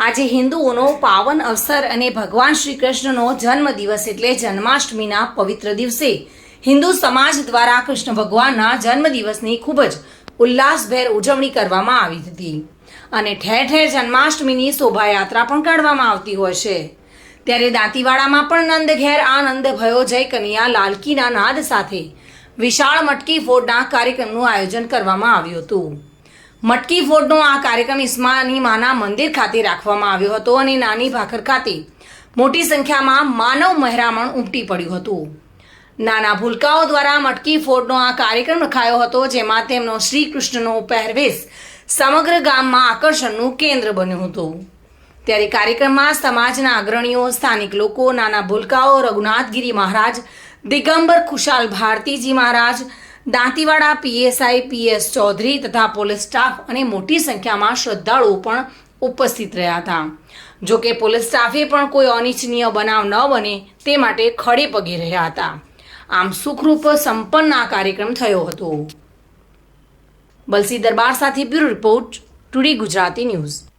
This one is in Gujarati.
આજે હિન્દુઓનો પાવન અવસર અને ભગવાન શ્રી કૃષ્ણનો જન્મદિવસ એટલે જન્માષ્ટમીના પવિત્ર દિવસે. હિન્દુ સમાજ દ્વારા કૃષ્ણ ભગવાનના જન્મદિવસની ખૂબ જ ઉલ્લાસભેર ઉજવણી કરવામાં આવી હતી. અને ઠેર ઠેર જન્માષ્ટમીની શોભાયાત્રા પણ કાઢવામાં આવતી હોય છે. ત્યારે દાંતીવાડામાં પણ નંદ ઘેર આનંદ ભયો જય કનિયા લાલકીના નાદ સાથે વિશાળ મટકી ફોડના કાર્યક્રમનું આયોજન કરવામાં આવ્યું હતું. મટકી ફોડનો આ કાર્યક્રમ ઇસ્માની માના મંદિર ખાતે રાખવામાં આવ્યો હતો અને નાની ભાખર ખાતે મોટી સંખ્યામાં માનવ મહેરામણ ઉમટી પડ્યું હતું. નાના ભૂલકાઓ દ્વારા મટકી ફોડનો આ કાર્યક્રમ રખાયો હતો, જેમાં તેમનો શ્રી કૃષ્ણનો પહેરવેશ સમગ્ર ગામમાં આકર્ષણનું કેન્દ્ર બન્યું હતું. ત્યારે કાર્યક્રમમાં સમાજના અગ્રણીઓ, સ્થાનિક લોકો, નાના ભૂલકાઓ, રઘુનાથગીરી મહારાજ, દિગંબર ખુશાલ ભારતીજી મહારાજ દાંતીવાડા પીએસઆઈ પીએસ ચૌધરી તથા પોલીસ સ્ટાફ અને મોટી સંખ્યામાં શ્રદ્ધાળુઓ પણ ઉપસ્થિત રહ્યા હતા. જો કે પોલીસ સ્ટાફે પણ કોઈ અનિચ્છનીય બનાવ ન બને તે માટે ખડે પગે રહ્યા હતા. આમ સુખરૂપ સંપન્ન આ કાર્યક્રમ થયો હતો. બલસી દરબાર સાથે bureau report, today Gujarati news.